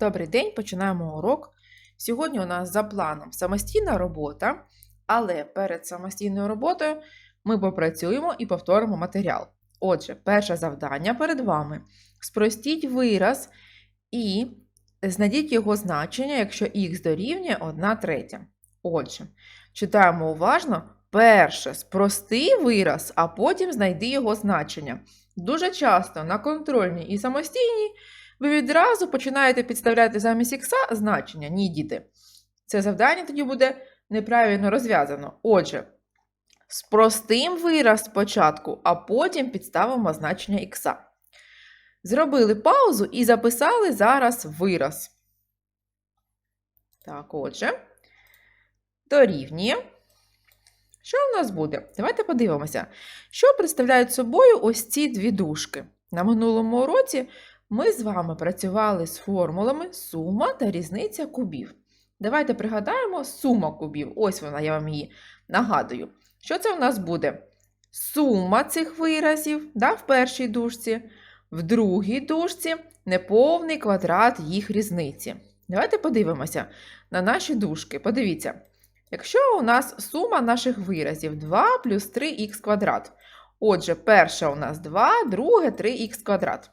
Добрий день, починаємо урок. Сьогодні у нас за планом самостійна робота, але перед самостійною роботою ми попрацюємо і повторимо матеріал. Отже, перше завдання перед вами: спростіть вираз і знайдіть його значення, якщо х дорівнює 1 третя. Отже, читаємо уважно. Перше, спрости вираз, а потім знайди його значення. Дуже часто на контрольній і самостійній ви відразу починаєте підставляти замість ікса значення. Ні, діти. Це завдання тоді буде неправильно розв'язано. Отже, спростим вираз спочатку, а потім підставимо значення ікса. Зробили паузу і записали зараз вираз. Так, отже, дорівнює. Що в нас буде? Давайте подивимося, що представляють собою ось ці дві дужки. На минулому уроці ми з вами працювали з формулами сума та різниця кубів. Давайте пригадаємо сума кубів. Ось вона, я вам її нагадую. Що це у нас буде? Сума цих виразів да, в першій дужці, в другій дужці неповний квадрат їх різниці. Давайте подивимося на наші дужки. Подивіться. Якщо у нас сума наших виразів 2 плюс 3х квадрат. Отже, перша у нас 2, друге 3х квадрат.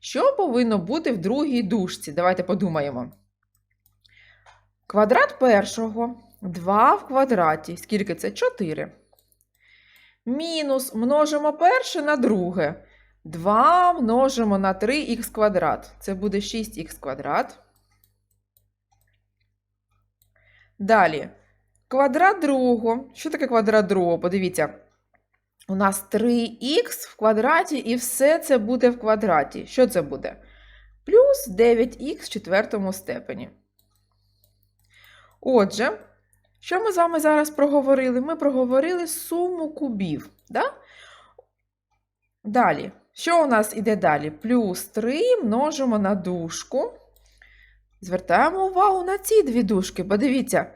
Що повинно бути в другій дужці? Давайте подумаємо. Квадрат першого 2 в квадраті. Скільки це? 4. Мінус множимо перше на друге. 2 множимо на 3х квадрат. Це буде 6х квадрат. Далі. Квадрат другого. Що таке квадрат другого? Подивіться. У нас 3х в квадраті, і все це буде в квадраті. Що це буде? Плюс 9х в четвертому степені. Отже, що ми з вами зараз проговорили? Ми проговорили суму кубів. Да? Далі. Що у нас іде далі? Плюс 3 множимо на дужку. Звертаємо увагу на ці дві дужки. Подивіться.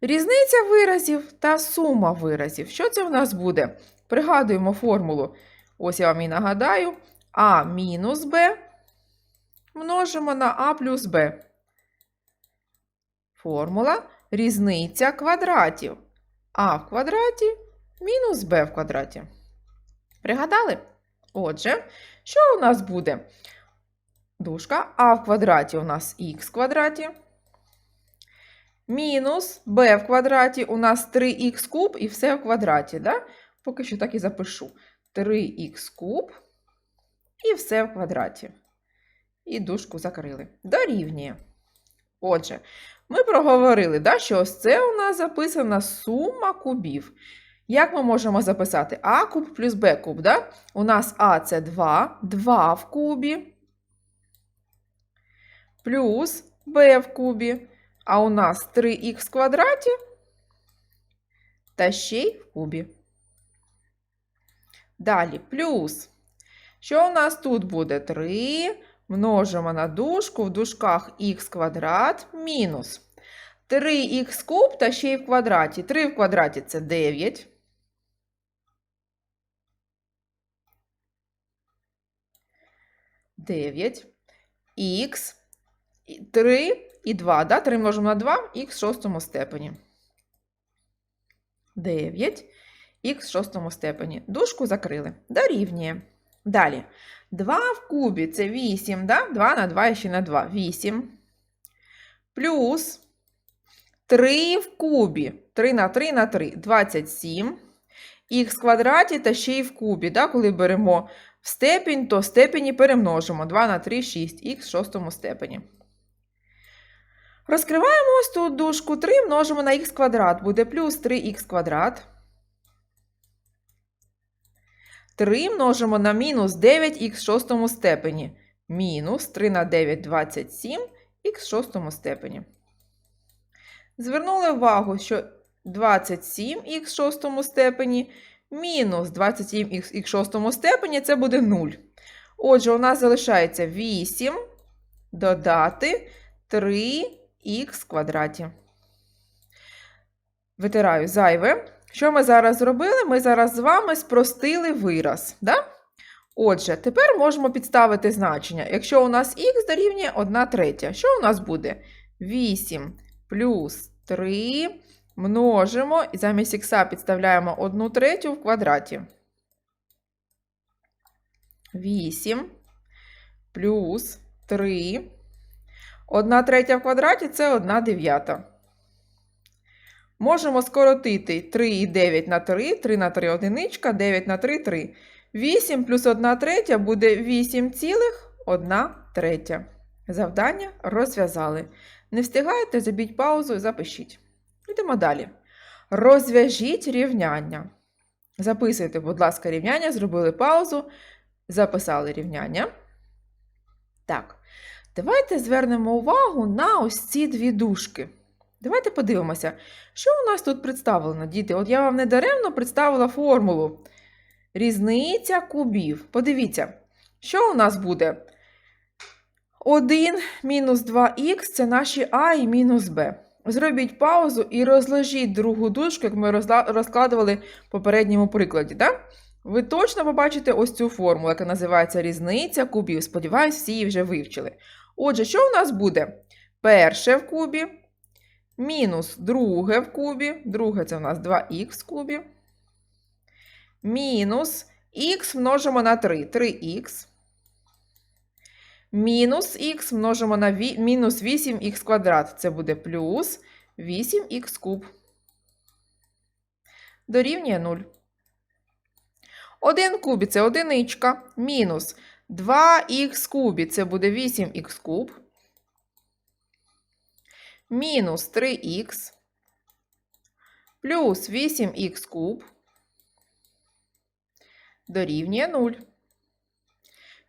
Різниця виразів та сума виразів. Що це в нас буде? Пригадуємо формулу. Ось я вам і нагадаю. А мінус Б множимо на А плюс Б. Формула різниця квадратів. А в квадраті мінус Б в квадраті. Пригадали? Отже, що у нас буде? Дужка А в квадраті у нас х в квадраті. Мінус b в квадраті у нас 3х куб і все в квадраті. Да? Поки що так і запишу. 3х куб і все в квадраті. І дужку закрили. Дорівнює. Отже, ми проговорили, да, що ось це у нас записана сума кубів. Як ми можемо записати А куб плюс Б куб? Да? У нас А це 2, 2 в кубі, плюс Б в кубі. А у нас 3х в квадраті та ще й в кубі. Далі плюс. Що у нас тут буде? 3 множимо на дужку в дужках х квадрат мінус 3х куб та ще й в квадраті. 3 в квадраті це 9. Дев'ять. Х. 3 і 2. Да? 3 множимо на 2, х в шостому степені. 9, х в шостому степені. Дужку закрили. Дорівнює. Далі. 2 в кубі це 8, да? 2 на 2 і ще на 2. 8. Плюс 3 в кубі. 3 на 3 на 3. 27. Х в квадраті та ще й в кубі. Да? Коли беремо в степінь, то степені перемножимо. 2 на 3, 6. Х в шостому степені. Розкриваємо ось тут дужку 3 множимо на х квадрат. Буде плюс 3х квадрат. 3 множимо на мінус 9х в шостому степені. Мінус 3 на 9 27 х в шостому степені. Звернули увагу, що 27х в шостому степені мінус 27х в шостому степені це буде 0. Отже, у нас залишається 8 додати 3 х квадраті. Витираю зайве. Що ми зараз зробили? Ми зараз з вами спростили вираз. Да? Отже, тепер можемо підставити значення. Якщо у нас х дорівнює 1 третя, що у нас буде? 8 плюс 3 множимо і замість х підставляємо 1 третю в квадраті. 8 плюс 3. 1 третя в квадраті це 1 дев'ята. Можемо скоротити 3 і 9 на 3, 3 на 3 одиничка, 9 на 3 3. 8 плюс 1 третя буде 8 цілих 1 третя. Завдання розв'язали. Не встигаєте, забіть паузу і запишіть. Йдемо далі. Розв'яжіть рівняння. Записуйте, будь ласка, рівняння, зробили паузу, записали рівняння. Так, давайте звернемо увагу на ось ці дві дужки. Давайте подивимося, що у нас тут представлено, діти. От я вам недаремно представила формулу. Різниця кубів. Подивіться, що у нас буде? 1 мінус 2х це наші а і мінус b. Зробіть паузу і розложіть другу дужку, як ми розкладували в попередньому прикладі. Да? Ви точно побачите ось цю формулу, яка називається різниця кубів. Сподіваюсь, всі її вже вивчили. Отже, що у нас буде? Перше в кубі, мінус друге в кубі, друге це у нас 2х в кубі, мінус х множимо на 3, 3х, мінус х множимо на ві- мінус 8х квадрат, це буде плюс 8х куб. Дорівнює 0. 1 кубі це одиничка, мінус 2х кубі це буде 8х куб, мінус 3х, плюс 8х куб, дорівнює 0.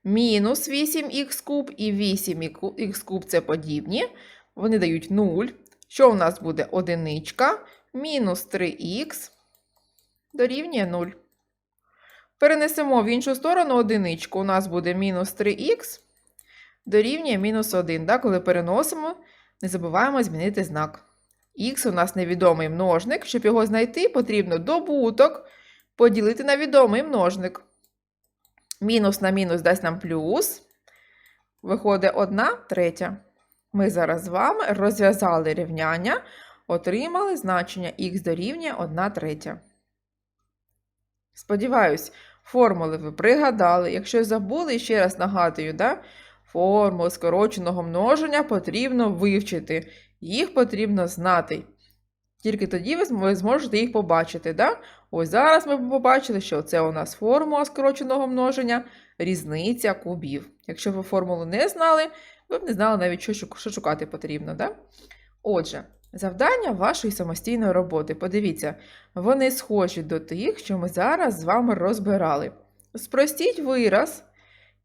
Мінус 8х куб і 8х куб це подібні. Вони дають 0. Що у нас буде? Одиничка мінус 3х дорівнює 0. Перенесемо в іншу сторону одиничку. У нас буде мінус 3х дорівнює мінус 1. Да? Коли переносимо, не забуваємо змінити знак. Х у нас невідомий множник. Щоб його знайти, потрібно добуток поділити на відомий множник. Мінус на мінус дасть нам плюс. Виходить 1 третя. Ми зараз з вами розв'язали рівняння, отримали значення х дорівнює 1 третя. Сподіваюсь, формули ви пригадали. Якщо забули, ще раз нагадую, да? Формул скороченого множення потрібно вивчити. Їх потрібно знати. Тільки тоді ви зможете їх побачити. Да? Ось зараз ми побачили, що це у нас формула скороченого множення, різниця кубів. Якщо ви формулу не знали, ви б не знали навіть, що, що шукати потрібно. Да? Отже, завдання вашої самостійної роботи. Подивіться, вони схожі до тих, що ми зараз з вами розбирали. Спростіть вираз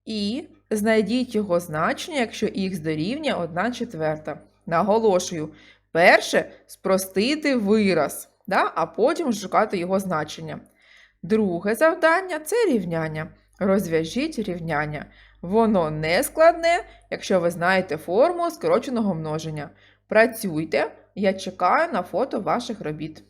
і знайдіть його значення, якщо х дорівнює 1 четверта. Наголошую, перше спростити вираз, да? а потім шукати його значення. Друге завдання це рівняння. Розв'яжіть рівняння. Воно не складне, якщо ви знаєте формулу скороченого множення. Працюйте, я чекаю на фото ваших робіт.